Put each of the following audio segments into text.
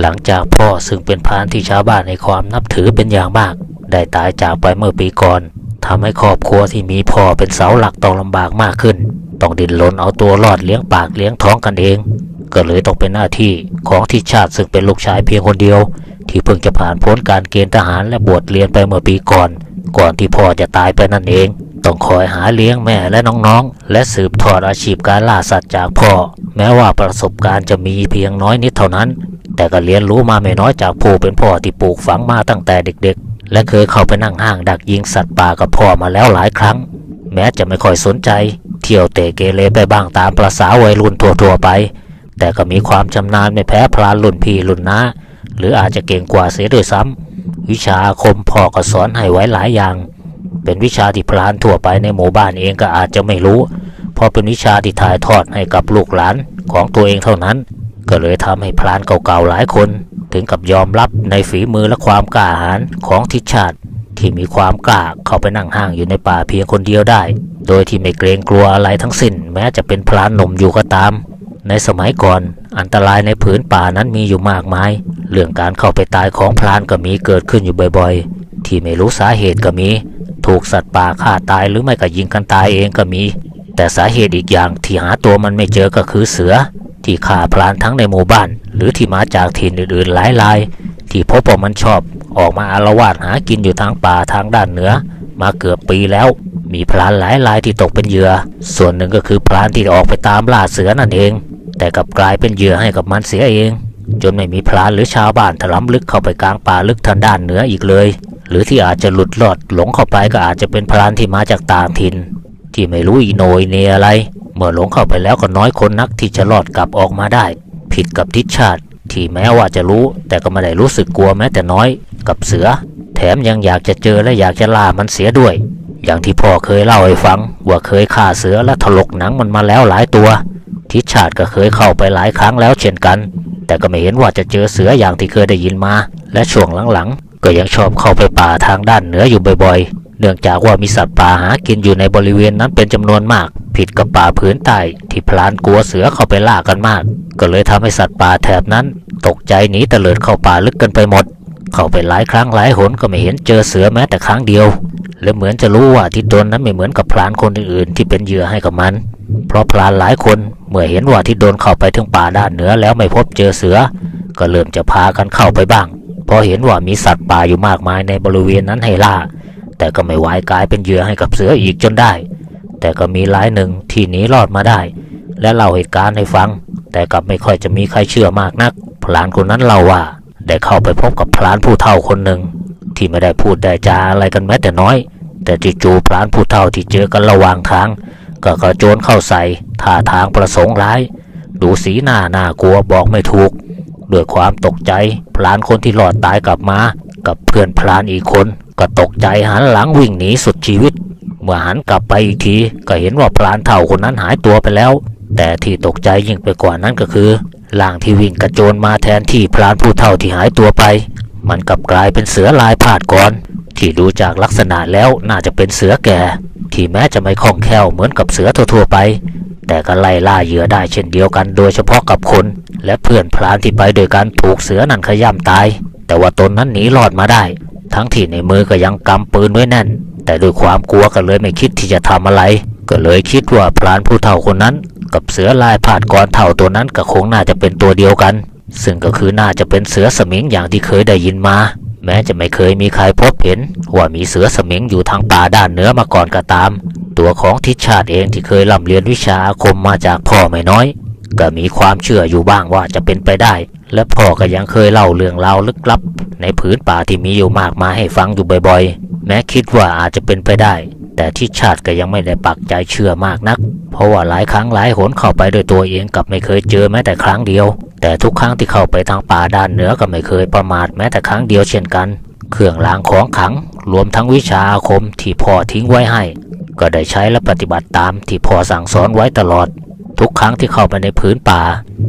หลังจากพ่อซึ่งเป็นพานที่ชาวบ้านในความนับถือเป็นอย่างมาก ได้ตายจากไปเมื่อปีก่อนทำให้ครอบครัวที่มีพ่อเป็นเสาหลักต้องลำบากมากขึ้น ต้องดิ้นรนเอาตัวรอดเลี้ยงปากเลี้ยงท้องกันเอง ก็เลยต้องเป็นหน้าที่ของทิชาติซึ่งเป็นลูกชายเพียงคนเดียว ที่เพิ่งจะผ่านพ้นการเกณฑ์ทหารและบวชเรียนไปเมื่อปีก่อน ก่อนที่พ่อจะตายไปนั่นเอง ต้องคอยหาเลี้ยงแม่และน้องๆ และสืบทอดอาชีพการล่าสัตว์จากพ่อ แม้ว่าประสบการณ์จะมีเพียงน้อยนิดเท่านั้น แต่ก็เรียนรู้มาไม่น้อยจากผู้เป็นพ่อที่ปลูกฝังมาตั้งแต่เด็กๆ และเคยเข้าไปนั่งห้างดักยิงสัตว์ป่ากับพ่อมาแล้วหลายครั้ง แม้จะไม่ค่อยสนใจ เที่ยวเตะเกเรไปบ้างตามประษาวัยรุ่นทั่วๆไป แต่ก็มีความชำนาญไม่แพ้พลานรุ่นพี่รุ่นน้าหรืออาจจะเก่งกว่าเสียด้วยซ้ำวิชาอาคมพ่อก็สอนให้ไว้หลายอย่าง เป็นวิชาที่พลานทั่วไปในหมู่บ้านเองก็อาจจะไม่รู้ เพราะเป็นวิชาที่ถ่ายทอดให้กับลูกหลานของตัวเองเท่านั้น ก็เลยทำให้พลานเก่าๆหลายคน ถึงกับยอมรับในฝีมือและความกล้าหาญของทิชาติที่มีความกล้าเข้าไปนั่งห้างอยู่ในป่าเพียงคนเดียวได้ โดยที่ไม่เกรงกลัวอะไรทั้งสิ้น แม้จะเป็นพลานหนุ่มอยู่ก็ตาม ในสมัยก่อนอันตรายในผืนป่านั้นมีอยู่มากมาย เรื่องการเข้าไปตายของพลานก็มีเกิดขึ้นอยู่บ่อยๆ ที่ไม่รู้สาเหตุก็มี ถูกสัตว์ป่าฆ่าตายหรือไม่ก็ยิงกันตายเองก็มี แต่สาเหตุอีกอย่างที่หาตัวมันไม่เจอก็คือเสือ ที่ฆ่าพลานทั้งในหมู่บ้าน หรือที่มาจากถิ่นอื่นๆหลายราย ที่พบว่ามันชอบออกมาอารวาสหากินอยู่ทางป่าทางด้านเหนือ มาเกือบปีแล้ว มีพลานหลายรายที่ตกเป็นเหยื่อ ส่วนหนึ่งก็คือพลานที่ออกไปตามล่าเสือนั่นเอง แต่กลับกลายเป็นเหยื่อให้กับมันเสียเอง จนไม่มีพลานหรือชาวบ้านถลำลึกเข้าไปกลางป่าลึกทางด้านเหนืออีกเลย หรือที่อาจจะหลุดลอดหลงเข้าไปก็อาจจะเป็นพลานที่มาจากต่างถิ่นที่ไม่รู้อีโนยเนอะไร เมื่อหลงเข้าไปแล้วก็น้อยคนนักที่จะรอดกลับออกมาได้ ผิดกับทิศชาติ ที่แม้ว่าจะรู้ แต่ก็ไม่ได้รู้สึกกลัวแม้แต่น้อย กับเสือ แถมยังอยากจะเจอและอยากจะล่ามันเสียด้วย อย่างที่พ่อเคยเล่าให้ฟัง ว่าเคยฆ่าเสือและถลกหนังมันมาแล้วหลายตัว ทิศชาติก็เคยเข้าไปหลายครั้งแล้วเช่นกัน แต่ก็ไม่เห็นว่าจะเจอเสืออย่างที่เคยได้ยินมา และช่วงหลังๆก็ยังชอบเข้าไปป่าทางด้านเหนืออยู่บ่อยๆ เนื่องจากว่ามีสัตว์ป่าหากินอยู่ในบริเวณนั้นเป็นจำนวนมาก ผิดกับป่าพื้นใต้ที่พลานกลัวเสือเข้าไปล่ากันมาก ก็เลยทำให้สัตว์ป่าแถบนั้น ตกใจหนีเตลิดเข้าป่าลึกกันไปหมด เข้าไปหลายครั้งหลายหนก็ไม่เห็นเจอเสือแม้แต่ครั้งเดียว และเหมือนจะรู้ว่าที่ตนนั้นไม่เหมือนกับพลานคนอื่นๆที่เป็นเหยื่อให้กับมัน เพราะพลานหลายคนเมื่อเห็นว่าที่โดนเข้าไปถึงป่าด้านเหนือแล้วไม่พบเจอเสือ ก็เริ่มจะพากันเข้าไปบ้างเพราะเห็นว่ามีสัตว์ป่าอยู่มากมายในบริเวณนั้นให้ล่า แต่ก็ไม่ไหวกลายเป็นเหยื่อให้กับเสืออีกจนได้ แต่ก็มีหลายหนึ่งที่หนีรอดมาได้ และเล่าเหตุการณ์ให้ฟัง แต่กลับไม่ค่อยจะมีใครเชื่อมากนัก พลานคนนั้นเล่าว่า ได้เข้าไปพบกับพลานผู้เฒ่าคนหนึ่ง ที่ไม่ได้พูดได้จาอะไรกันแม้แต่น้อย แต่จู่ๆพลานผู้เฒ่าที่เจอกันระหว่างทาง ก็กระโจนเข้าใส่ท่าทางประสงค์ร้าย ดูสีหน้าน่ากลัวบอกไม่ถูกด้วยความตกใจ พลานคนที่รอดตายกลับมา กับเพื่อนพลานอีกคน ก็ตกใจหันหลังวิ่งหนีสุดชีวิต เมื่อหันกลับไปอีกทีก็เห็นว่าพลานเฒ่าคนนั้นหายตัวไปแล้ว แต่ที่ตกใจยิ่งไปกว่านั้นก็คือร่างที่วิ่งกระโจนมาแทนที่พลานผู้เฒ่าที่หายตัวไป มันกลับกลายเป็นเสือลายพาดก่อน ที่ดูจากลักษณะแล้วน่าจะเป็นเสือแก่ ที่แม้จะไม่คล่องแคล่วเหมือนกับเสือทั่วๆไป แต่ก็ไล่ล่าเหยื่อได้เช่นเดียวกันโดยเฉพาะกับคน และเพื่อนพลานที่ไปโดยการถูกเสือนั่นขย่ำตาย แต่ว่าตนนั้นหนีรอดมาได้ ทั้งที่ในมือก็ยังกำปืนไว้แน่น แต่ด้วยความกลัวก็เลยไม่คิดที่จะทำอะไร ก็เลยคิดว่าพลานผู้เฒ่าคนนั้น กับเสือลายผาดกรเฒ่าตัวนั้นก็คงน่าจะเป็นตัวเดียวกัน ซึ่งก็คือน่าจะเป็นเสือสมิงอย่างที่เคยได้ยินมา แม้จะไม่เคยมีใครพบเห็น ว่ามีเสือสมิงอยู่ทางป่าด้านเหนือมาก่อนก็ตาม ตัวของทิศชาติเองที่เคยร่ำเรียนวิชาอาคมมาจากพ่อไม่น้อยก็มีความเชื่ออยู่บ้างว่าจะเป็นไปได้ และพ่อก็ยังเคยเล่าเรื่องราวลึกลับ ในผืนป่าที่มีอยู่มากมายให้ฟังอยู่บ่อย แม้คิดว่าอาจจะเป็นไปได้ แต่ทิศชาติก็ยังไม่ได้ปักใจเชื่อมากนัก เพราะว่าหลายครั้งหลายหนเข้าไปโดวยตัวเองกลับไม่เคยเจอแม้แต่ครั้งเดียว แต่ทุกครั้งที่เข้าไปทางป่าด้านเหนือก็ไม่เคยประมาทแม้แต่ครั้งเดียวเช่นกัน เครื่องรางของขัง รวมทั้งวิชาอาคมที่พ่อทิ้งไว้ให้ ก็ได้ใช้และปฏิบัติตามที่พ่อสั่งสอนไว้ตลอด ทุกครั้งที่เข้าไปในพื้นป่า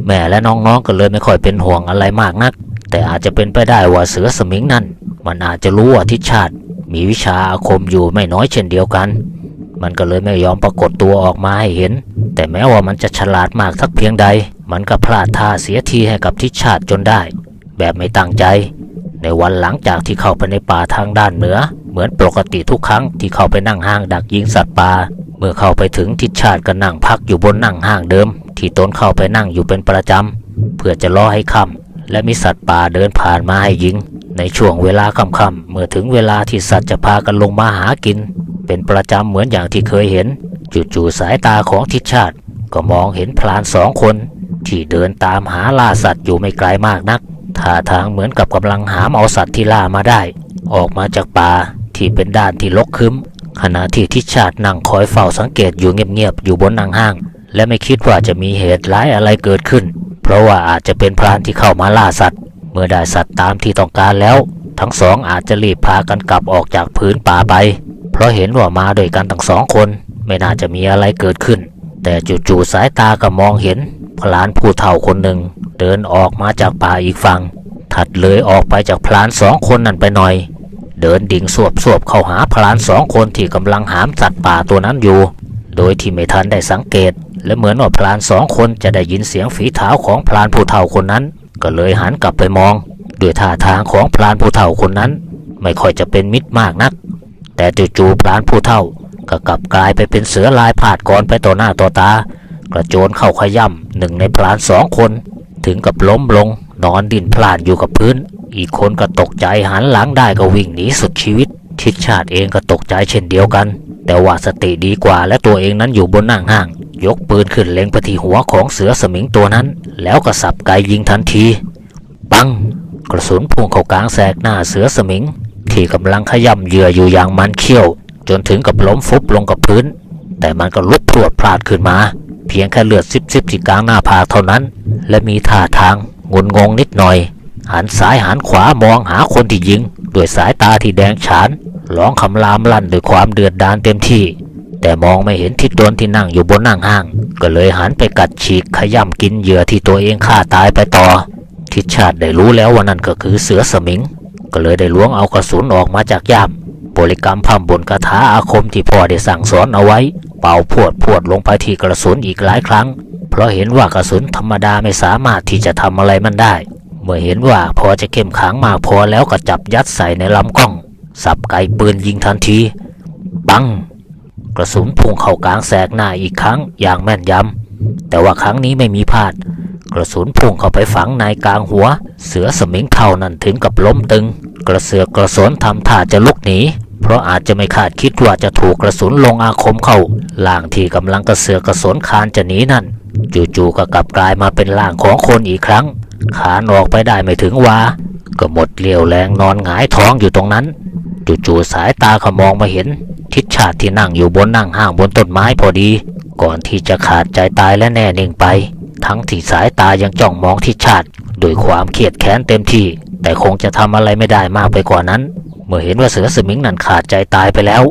แม่และน้องๆก็เลยไม่ค่อยเป็นห่วงอะไรมากนัก แต่อาจจะเป็นไปได้ว่าเสือสมิงนั่นมันอาจจะรู้ว่าทิศชาติ มีวิชาอาคมอยู่ไม่น้อยเช่นเดียวกัน มันก็เลยไม่ยอมปรากฏตัวออกมาให้เห็น แต่แม้ว่ามันจะฉลาดมากสักเพียงใด มันก็พลาดท่าเสียทีให้กับทิศชาติจนได้ แบบไม่ตั้งใจ ในวันหลังจากที่เข้าไปในป่าทางด้านเหนือ เหมือนปกติทุกครั้งที่เข้าไปนั่งห้างดักยิงสัตว์ป่า เมื่อเข้าไปถึงทิศชาติก็นั่งพักอยู่บนนั่งห้างเดิม ที่ตนเข้าไปนั่งอยู่เป็นประจำเพื่อจะรอให้ค่ำและมีสัตว์ป่าเดินผ่านมาให้ยิง ในช่วงเวลาค่ำๆเมื่อถึงเวลาที่สัตว์จะพากันลงมาหากิน เป็นประจำเหมือนอย่างที่เคยเห็น จู่ๆสายตาของทิศชาติ ก็มองเห็นพลานสองคน ที่เดินตามหาล่าสัตว์อยู่ไม่ไกลมากนักท่าทางเหมือนกับกำลังหามเอาสัตว์ที่ล่ามาได้ ออกมาจากป่าที่เป็นด้านที่รกคึมขณะที่ทิชาตินั่งคอยเฝ้าสังเกตอยู่เงียบๆอยู่บนนังห้าง และไม่คิดว่าจะมีเหตุร้ายอะไรเกิดขึ้น เพราะว่าอาจจะเป็นพรานที่เข้ามาล่าสัตว์ เมื่อได้สัตว์ตามที่ต้องการแล้ว ทั้งสองอาจจะรีบพากันกลับออกจากพื้นป่าไป เพราะเห็นว่ามาด้วยกันทั้งสองคน ไม่น่าจะมีอะไรเกิดขึ้น แต่จู่ๆสายตาก็มองเห็นพลานผู้เฒ่าคนหนึ่ง เดินออกมาจากป่าอีกฝั่งถัดเลยออกไปจากพลานสองคนนั่นไปหน่อย เดินดิ่งสวบสวบเข้าหาพลานสองคนที่กำลังหามสัตว์ป่าตัวนั้นอยู่ โดยที่ไม่ทันได้สังเกต และเหมือนว่าพลานสองคนจะได้ยินเสียงฝีเท้าของพลานผู้เฒ่าคนนั้น ก็เลยหันกลับไปมองด้วยท่าทางของพลานผู้เฒ่าคนนั้น ไม่ค่อยจะเป็นมิตรมากนัก แต่จู่ๆพลานผู้เฒ่าก็กลับกลายไปเป็นเสือลายผาดกรไปต่อหน้าต่อตา กระโจนเข้าขย่ำหนึ่งในพลานสองคน ถึงกับล้มลง นอนดิ้นพลาดอยู่กับพื้น อีกคนก็ตกใจหันหลังได้ก็วิ่งหนีสุดชีวิต ทิดชาติเองก็ตกใจเช่นเดียวกัน แต่ว่าสติดีกว่าและตัวเองนั้นอยู่บนนั่งห้าง ยกปืนขึ้นเล็งไปที่หัวของเสือสมิงตัวนั้น แล้วก็สับไกยิงทันที ปัง กระสุนพุ่งเข้ากลางแสกหน้าเสือสมิง ที่กำลังขย่ำเหยื่ออยู่อย่างมันเขี้ยว จนถึงกับล้มฟุบลงกับพื้น แต่มันก็ลุกพรวดพลาดขึ้นมา เพียงแค่เลือดซิบซิบที่กลางหน้าผากเท่านั้น และมีท่าทางงุนงงนิดหน่อยหันซ้ายหันขวามองหาคนที่ยิง ด้วยสายตาที่แดงฉาน ร้องคำรามลั่นด้วยความเดือดดาลเต็มที่ แต่มองไม่เห็นทิศโดนที่นั่งอยู่บนนั่งห้าง ก็เลยหันไปกัดฉีกขย่ำกินเหยื่อที่ตัวเองฆ่าตายไปต่อ ทิศชาติได้รู้แล้วว่านั่นก็คือเสือสมิง ก็เลยได้ล้วงเอากระสุนออกมาจากย่ามบริกรรมพร่ำบนคาถาอาคมที่พ่อได้สั่งสอนเอาไว้ เป่าพวดพวดลงไปที่กระสุนอีกหลายครั้ง เพราะเห็นว่ากระสุนธรรมดาไม่สามารถที่จะทำอะไรมันได้ เมื่อเห็นว่าพอจะเข้มขังมากพอแล้วก็จับยัดใส่ในลำกล้อง สับไกปืนยิงทันที ปัง กระสุนพุ่งเข้ากลางแสกหน้าอีกครั้งอย่างแม่นยำ แต่ว่าครั้งนี้ไม่มีพลาด กระสุนพุ่งเข้าไปฝังในกลางหัว เสือสมิงเท่านั้นถึงกับล้มตึง กระเสือกกระสนทำท่าจะลุกหนีเพราะอาจจะไม่คาดคิดว่าจะถูกกระสุนลงอาคมเข้าล่างที่กำลังกระเสือกกระสนคานจะหนีนั่น จู่ๆก็กลับกลายมาเป็นร่างของคนอีกครั้ง ขานออกไปได้ไม่ถึงวาก็หมดเรี่ยวแรงนอนหงายท้องอยู่ตรงนั้น จู่ๆสายตาเขามองมาเห็น ทิศชาติที่นั่งอยู่บนนั่งห้างบนต้นไม้พอดี ก่อนที่จะขาดใจตายและแน่นิ่งไป ทั้งที่สายตายังจ้องมองทิศชาติด้วยความเครียดแค้นเต็มที่ แต่คงจะทำอะไรไม่ได้มากไปกว่านั้น เมื่อเห็นว่าเสือสมิงนั่นขาดใจตายไปแล้ว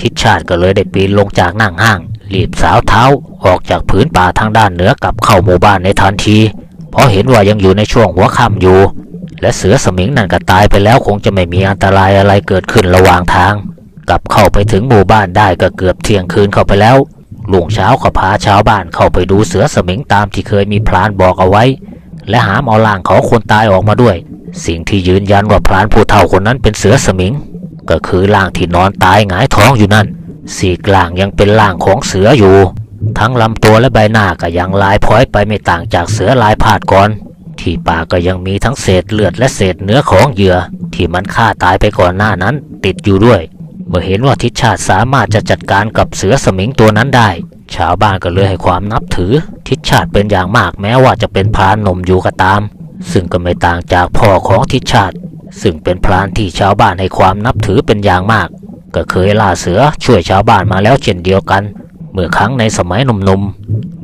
ทิศชาติก็เลยได้ปีนลงจากนั่งห้างรีบสาวเท้าออกจากผืนป่าทางด้านเหนือกลับเข้าหมู่บ้านในทันที เพราะเห็นว่ายังอยู่ในช่วงหัวค่ำอยู่ และเสือสมิงนั่นก็ตายไปแล้วคงจะไม่มีอันตรายอะไรเกิดขึ้นระหว่างทาง กลับเข้าไปถึงหมู่บ้านได้ก็เกือบเที่ยงคืนเข้าไปแล้วลุงเช้าก็พาชาวบ้านเข้าไปดูเสือสมิงตามที่เคยมีพรานบอกเอาไว้ และหามเอาล่างของคนตายออกมาด้วย สิ่งที่ยืนยันว่าพรานผู้เฒ่าคนนั้นเป็นเสือสมิง ก็คือร่างที่นอนตายหงายท้องอยู่นั่นสีกล่างยังเป็นร่างของเสืออยู่ ทั้งลำตัวและใบหน้าก็ยังลายพ้อยไปไม่ต่างจากเสือลายพาดก่อน ที่ปากก็ยังมีทั้งเศษเลือดและเศษเนื้อของเหยื่อ ที่มันฆ่าตายไปก่อนหน้านั้น ติดอยู่ด้วย เมื่อเห็นว่าทิศชาติสามารถจะจัดการกับเสือสมิงตัวนั้นได้ ชาวบ้านก็เลยให้ความนับถือ ทิศชาติเป็นอย่างมากแม้ว่าจะเป็นพรานหนุ่มอยู่ก็ตาม ซึ่งก็ไม่ต่างจากพ่อของทิศชาติ ซึ่งเป็นพรานที่ชาวบ้านให้ความนับถือเป็นอย่างมาก ก็เคยล่าเสือช่วยชาวบ้านมาแล้วเช่นเดียวกัน เมื่อครั้งในสมัยหนุ่มๆ